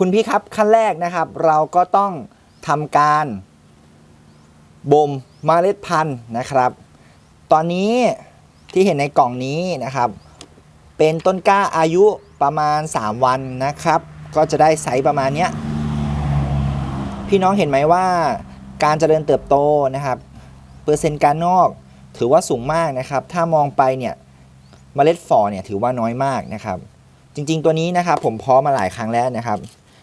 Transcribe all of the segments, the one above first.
คุณพี่ครับขั้นแรกนะครับ เราก็ต้องทำการบ่มเมล็ดพันธุ์นะครับ ตอนนี้ที่เห็นในกล่องนี้นะครับ เป็นต้นกล้าอายุประมาณ 3 วันนะครับ ก็จะได้ไซส์ประมาณเนี้ยพี่น้องเห็นไหมว่าการเจริญเติบโตนะครับเปอร์เซ็นต์การนอกถือว่าสูงมากนะครับ ถ้ามองไปเนี่ยเมล็ดฝ่อเนี่ยถือว่าน้อยมากนะครับ จริง ๆ ตัวนี้นะครับ ผมเพาะมาหลายครั้งแล้วนะครับ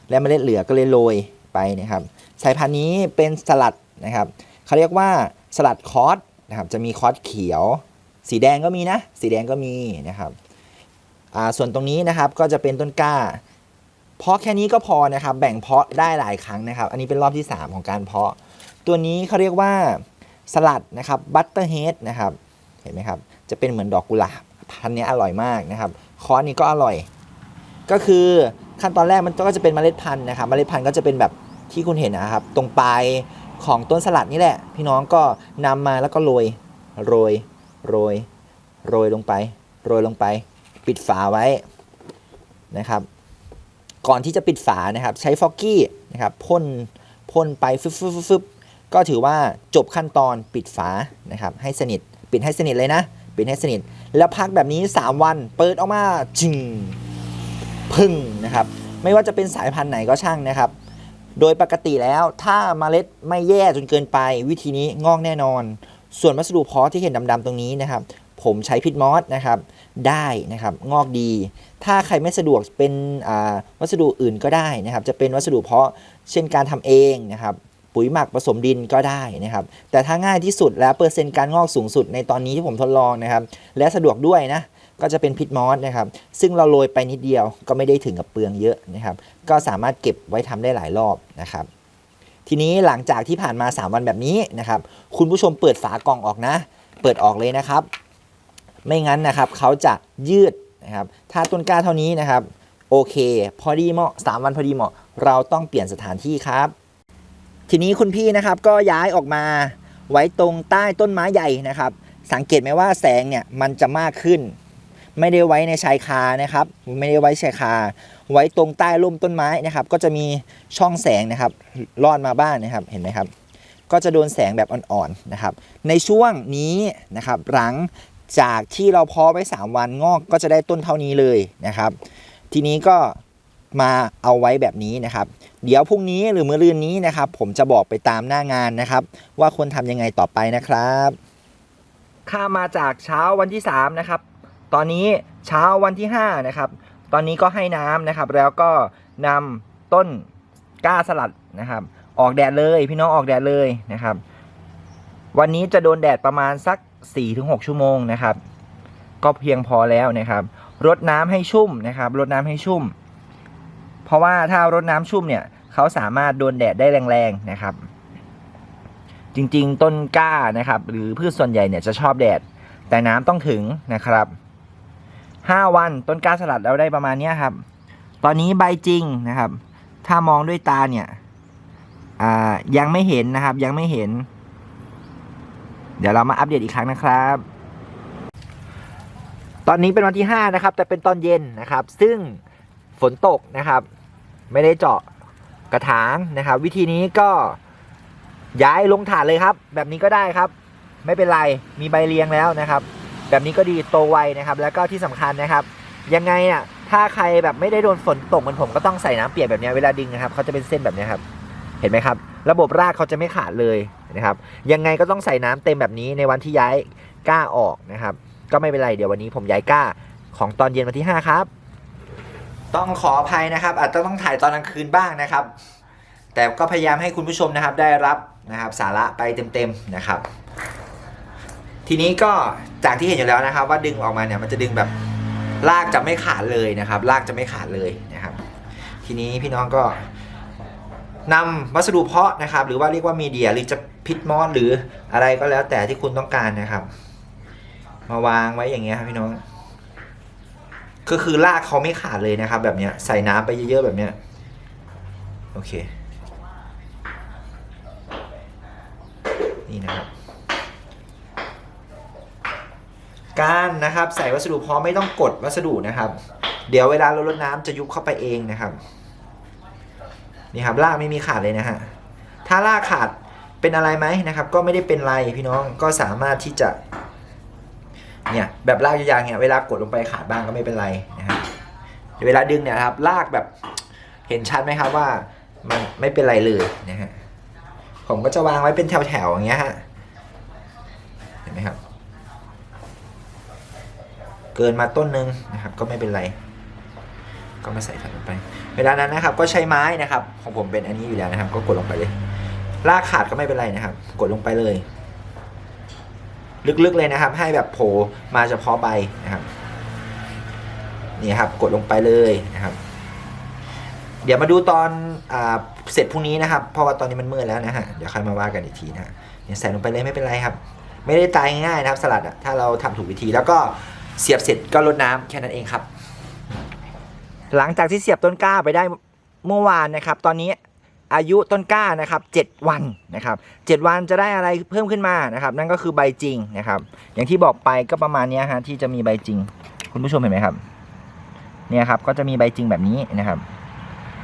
และเมล็ดเหลือก็เลยโรยไปนะครับ สายพันธุ์นี้เป็นสลัดนะครับเขาเรียกว่าสลัดคอสนะครับ จะมีคอสเขียว สีแดงก็มีนะ สีแดงก็มีนะครับส่วนตรงนี้นะครับก็จะเป็นต้นกล้า เพาะแค่นี้ก็พอนะครับ แบ่งเพาะได้หลายครั้งนะครับ อันนี้เป็นรอบที่ 3 ของการเพาะ ตัวนี้เขาเรียกว่าสลัดนะครับบัตเตอร์เฮดนะครับ เห็นไหมครับ จะเป็นเหมือนดอกกุหลาบพันนี้อร่อยมากนะครับ คอร์สนี้ก็อร่อย ก็คือ ขั้นตอนแรกมันก็จะเป็นเมล็ดพันธุ์นะครับเมล็ดพันธุ์ก็จะเป็นแบบที่คุณเห็นนะครับ ตรงปลายของต้นสลัดนี่แหละ พี่น้องก็นำมาแล้วก็โรยโรยโรยโรยลงไป โรยลงไป ปิดฝาไว้นะครับ ก่อนที่จะปิดฝานะครับ ใช้ฟอกกี้นะครับพ่นพ่นไปฟึบฟึบฟึบฟึบก็ถือว่าจบขั้นตอนปิดฝานะครับ ให้สนิท ปิดให้สนิทเลยนะ ปิดให้สนิท แล้วพักแบบนี้ 3 วัน เปิดออกมาจิง พึ่งนะครับ ไม่ว่าจะเป็นสายพันธุ์ไหนก็ช่างนะครับ โดยปกติแล้วถ้าเมล็ดไม่แย่จนเกินไป วิธีนี้งอกแน่นอน ส่วนวัสดุเพาะที่เห็นดำๆตรงนี้นะครับ ผมใช้พิษมอสนะครับ ได้นะครับงอกดี ถ้าใครไม่สะดวกเป็นวัสดุอื่นก็ได้นะครับ จะเป็นวัสดุเพาะเช่นการทำเองนะครับปุ๋ยหมักผสมดินก็ได้นะครับ แต่ถ้าง่ายที่สุดและเปอร์เซ็นต์การงอกสูงสุดในตอนนี้ที่ผมทดลองนะครับ และสะดวกด้วยนะ ก็จะเป็นพิษมอสนะครับ ซึ่งเราโรยไปนิดเดียวก็ไม่ได้ถึงกับเปลืองเยอะนะครับ ก็สามารถเก็บไว้ทำได้หลายรอบนะครับทีนี้หลังจากที่ผ่านมา 3 วันแบบนี้นะครับ คุณผู้ชมเปิดฝากล่องออกนะ เปิดออกเลยนะครับ ไม่งั้นนะครับเขาจะยืดนะครับ ถ้าต้นกล้าเท่านี้นะครับ โอเค พอดีเหมาะ 3 วันพอดีเหมาะ เราต้องเปลี่ยนสถานที่ครับ ทีนี้คุณพี่นะครับก็ย้ายออกมาไว้ตรงใต้ต้นไม้ใหญ่นะครับ สังเกตไหมว่าแสงเนี่ยมันจะมากขึ้น ไม่ได้ไว้ในชายคานะครับ ไม่ได้ไว้ชายคา ไว้ตรงใต้ร่มต้นไม้นะครับ ก็จะมีช่องแสงนะครับลอดมาบ้างนะครับเห็นไหมครับ ก็จะโดนแสงแบบอ่อนๆนะครับ ในช่วงนี้นะครับ หลังจากที่เราเพาะไว้ 3 วันงอกก็จะได้ต้นเท่านี้เลยนะครับ ทีนี้ก็มาเอาไว้แบบนี้นะครับ เดี๋ยวพรุ่งนี้หรือมื้อรืนนี้นะครับ ผมจะบอกไปตามหน้างานนะครับ ว่าควรทำยังไงต่อไปนะครับ ข้ามมาจากเช้าวันที่ 3 นะครับ ตอนนี้เช้าวันที่5นะครับ ตอนนี้ก็ให้น้ำนะครับ แล้วก็นำต้นกล้าสลัดนะครับ ออกแดดเลยพี่น้องออกแดดเลยนะครับ วันนี้จะโดนแดดประมาณสัก 4-6 ชั่วโมงนะครับ ก็เพียงพอแล้วนะครับ รดน้ำให้ชุ่มนะครับ รดน้ำให้ชุ่ม เพราะว่าถ้ารดน้ำชุ่มเนี่ยเขาสามารถโดนแดดได้แรงๆนะครับ จริงๆ ต้นกล้านะครับ หรือพืชส่วนใหญ่เนี่ยจะชอบแดดแต่น้ำต้องถึงนะครับ 5 วันต้นกล้าสลัดเราได้ประมาณนี้ครับ ตอนนี้ใบจริงนะครับ ถ้ามองด้วยตาเนี่ยยังไม่เห็นนะครับ ยังไม่เห็น เดี๋ยวเรามาอัปเดตอีกครั้งนะครับ ตอนนี้เป็นวันที่ 5 นะครับ แต่เป็นตอนเย็นนะครับ ซึ่งฝนตกนะครับ ไม่ได้เจาะกระถางนะครับ วิธีนี้ก็ย้ายลงถาดเลยครับ แบบนี้ก็ได้ครับ ไม่เป็นไรมีใบเรียงแล้วนะครับ แบบนี้ก็ดีโตไวนะครับ แล้วก็ที่สำคัญนะครับ ยังไงอะถ้าใครแบบไม่ได้โดนฝนตกเหมือนผมก็ต้องใส่น้ำเปียกแบบนี้เวลาดึงนะครับเขาจะเป็นเส้นแบบนี้ครับเห็นไหมครับ ระบบรากเขาจะไม่ขาดเลยนะครับยังไงก็ต้องใส่น้ำเต็มแบบนี้ในวันที่ย้ายก้าออกนะครับ ก็ไม่เป็นไรเดี๋ยววันนี้ผมย้ายก้าของตอนเย็นวันที่ 5 ครับ ต้องขออภัยนะครับ อาจจะต้องถ่ายตอนกลางคืนบ้างนะครับ แต่ก็พยายามให้คุณผู้ชมนะครับได้รับนะครับ สาระไปเต็มๆนะครับ ทีนี้ก็จากที่เห็นอยู่แล้วนะครับ ว่าดึงออกมาเนี่ยมันจะดึงแบบรากจะไม่ขาดเลยนะครับรากจะไม่ขาดเลยนะครับ ทีนี้พี่น้องก็นำวัสดุเพาะนะครับ หรือว่าเรียกว่ามีเดียหรือจะพิษมอสหรืออะไรก็แล้วแต่ที่คุณต้องการนะครับ มาวางไว้อย่างเงี้ยครับพี่น้อง ก็คือรากเขาไม่ขาดเลยนะครับ แบบเนี้ยใส่น้ำไปเยอะๆแบบเนี้ยโอเค นี่นะครับ การนะครับใส่วัสดุเพาะไม่ต้องกดวัสดุนะครับ เดี๋ยวเวลาเราลดน้ำจะยุบเข้าไปเองนะครับนี่ครับรากไม่มีขาดเลยนะฮะถ้ารากขาดเป็นอะไรไหมนะครับ ก็ไม่ได้เป็นไรพี่น้องก็สามารถที่จะเนี่ยแบบรากยาวๆเนี่ยเวลากดลงไปขาดบ้างก็ไม่เป็นไรนะครับเวลาดึงเนี่ยครับรากแบบเห็นชัดไหมครับว่ามันไม่เป็นไรเลยนะฮะผมก็จะวางไว้เป็นแถวๆอย่างเงี้ยฮะเห็นไหมครับ เกินมาต้นหนึ่งนะครับก็ไม่เป็นไร ก็มาใส่ถัดลงไป เวลานั้นนะครับก็ใช้ไม้นะครับ ของผมเป็นอันนี้อยู่แล้วนะครับ ก็กดลงไปเลยลากขาดก็ไม่เป็นไรนะครับ กดลงไปเลย ลึกๆเลยนะครับ ให้แบบโผล่มาเฉพาะใบนะครับนี่ครับกดลงไปเลยนะครับ เดี๋ยวมาดูตอนอ่าเสร็จพรุ่งนี้นะครับ เพราะว่าตอนนี้มันมืดแล้วนะฮะเดี๋ยวค่อยมาว่ากันอีกทีนะฮะเนี่ยใส่ลงไปเลยไม่เป็นไรครับ ไม่ได้ตายง่ายนะครับ สลัดอะถ้าเราทำถูกวิธีแล้วก็ เสียบเสร็จก็รดน้ำแค่นั้นเองครับ หลังจากที่เสียบต้นกล้าไปได้เมื่อวานนะครับ ตอนนี้อายุต้นกล้านะครับ 7 วันนะครับ 7 วันจะได้อะไรเพิ่มขึ้นมานะครับ นั่นก็คือใบจริงนะครับ อย่างที่บอกไปก็ประมาณนี้ฮะที่จะมีใบจริง คุณผู้ชมเห็นไหมครับ เนี่ยครับก็จะมีใบจริงแบบนี้นะครับ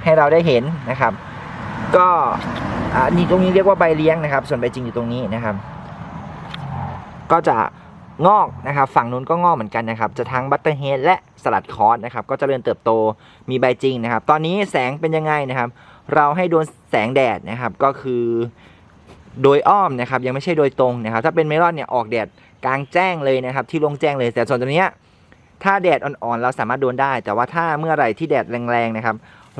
ให้เราได้เห็นนะครับ ก็อ่านี่ตรงนี้เรียกว่าใบเลี้ยงนะครับ ส่วนใบจริงอยู่ตรงนี้นะครับ ก็จะ งอกนะครับ ฝั่งนู้นก็งอกเหมือนกันนะครับ จะทั้งบัตเตอร์เฮดและสลัดคอร์สนะครับ ก็จเจริญเติบโตมีใบจริงนะครับ ตอนนี้แสงเป็นยังไงนะครับ เราให้โดนแสงแดดนะครับ ก็คือโดยอ้อมนะครับ ยังไม่ใช่โดยตรงนะครับ ถ้าเป็นเมลอนเนี่ยออกแดดกลางแจ้งเลยนะครับ ที่โลงแจ้งเลย แต่ส่วนตัวเนี้ยถ้าแดดอ่อนๆ เราสามารถโดนได้ แต่ว่าถ้าเมื่อไหร่ที่แดดแรงๆนะครับ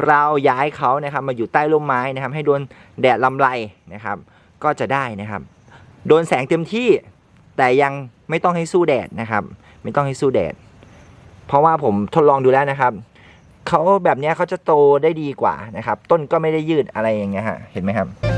เราย้ายเขานะครับมาอยู่ใต้ร่มไม้นะครับ ให้โดนแดดลำไรนะครับ ก็จะได้นะครับ โดนแสงเต็มที่ แต่ยังไม่ต้องให้สู้แดดนะครับ ไม่ต้องให้สู้แดด เพราะว่าผมทดลองดูแล้วนะครับเขาแบบนี้เขาจะโตได้ดีกว่านะครับ ต้นก็ไม่ได้ยืดอะไรอย่างเงี้ยฮะเห็นไหมครับ